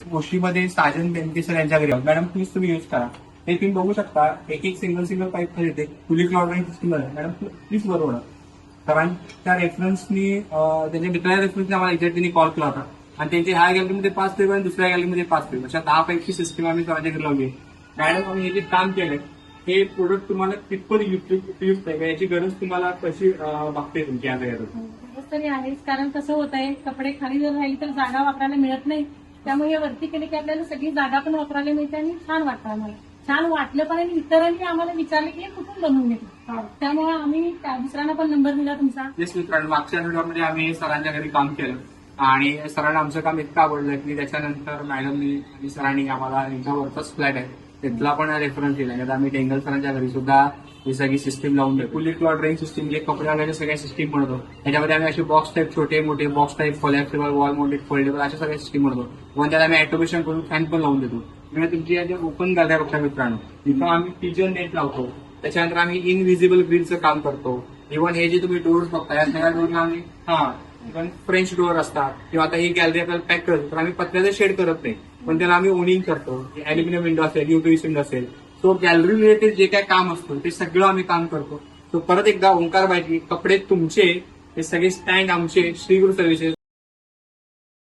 गोष्टीमध्ये साजन बेनकेसर यांच्या घरी मॅडम प्लीज तुम्ही युज करा. हे तुम्ही बघू शकता एक एक सिंगल सिंगल पाईप खाली येते फुली क्लॉडरिंग सिस्टम आहे मॅडम प्लीज बरोबर. कारण त्या रेफरन्सनी त्यांच्या मित्राच्या रेफरन्सने आम्हाला एक्झॅक्टली कॉल केला होता. आणि त्यांची ह्या गॅलरीमध्ये पाच पेपर आणि दुसऱ्या गॅलरीमध्ये पाच पेपर अशा दहा पैकी सिस्टम आम्ही सरांच्या घरी लावली आहे. मॅडम आम्ही हे जे काम केलंय हे प्रोडक्ट तुम्हाला कितपत उपयुक्त आहे? याची गरज तुम्हाला कशी बघते भागते हो, तरी आहेच. कारण कसं होत आहे कपडे खाली जर राहील तर जागा वापरायला मिळत नाही. त्यामुळे हे वरती केले की आपल्याला सगळी जागा पण वापरायला मिळते आणि छान वाटतं आम्हाला. छान वाटलं पण आणि इतरांनी आम्हाला विचारलं की हे कुठून बनवून घेतलं त्यामुळे आम्ही त्या दुसऱ्यांना पण नंबर दिला तुमचा. येस मित्रांनो मागच्या आठवड्यामध्ये आम्ही सरांच्या घरी काम केलं. आणि सरांना आमचं काम इतकं आवडलं की त्याच्यानंतर मॅडमनी आणि सरांनी आम्हाला यांचा वरचाच फ्लॅट आहे. तिथला पण रेफरन्स दिला आता आम्ही टेंगल सरांच्या घरी सुद्धा ही सगळी सिस्टीम लावून देतो कुली क्लॉ ड्रेन सिस्टीम जे कपडे घालायच्या सगळ्या सिस्टीम बनवतो. त्याच्यामध्ये आम्ही असे बॉक्स टाईप छोटे मोठे बॉक्स टाईप कोलॅप्सिबल वॉल मोठे फोल्डेबल अशा सगळ्या सिस्टीम बनवतो. पण त्याला आम्ही ऑटोमेशन करून फॅन पण लावून देतो. म्हणजे तुमची या ज्या ओपन गॅलऱ्या बघता मित्रांनो तिथं आम्ही पिजन नेट लावतो. त्याच्यानंतर आम्ही इनव्हिजिबल ग्रीलचं काम करतो. इव्हन हे जे तुम्ही डोर्स बघता या सगळ्या डोरला आम्ही हा इव्हन फ्रेंच डोअर असतात. किंवा आता ही गॅलरी आपल्याला पॅक करतो तर आम्ही पत्र्याचं शेड करत नाही. पण त्याला आम्ही ओनिंग करतो अॅल्युमिनियम विंडो असेल युपीएस विंडो असेल. तो गॅलरी रिलेटेड जे काय काम असतं ते सगळं आम्ही काम करतो. तो परत एकदा ओंकार बायकी कपडे तुमचे हे सगळे स्टँड आमचे श्रीगुरु सर्व्हिसेस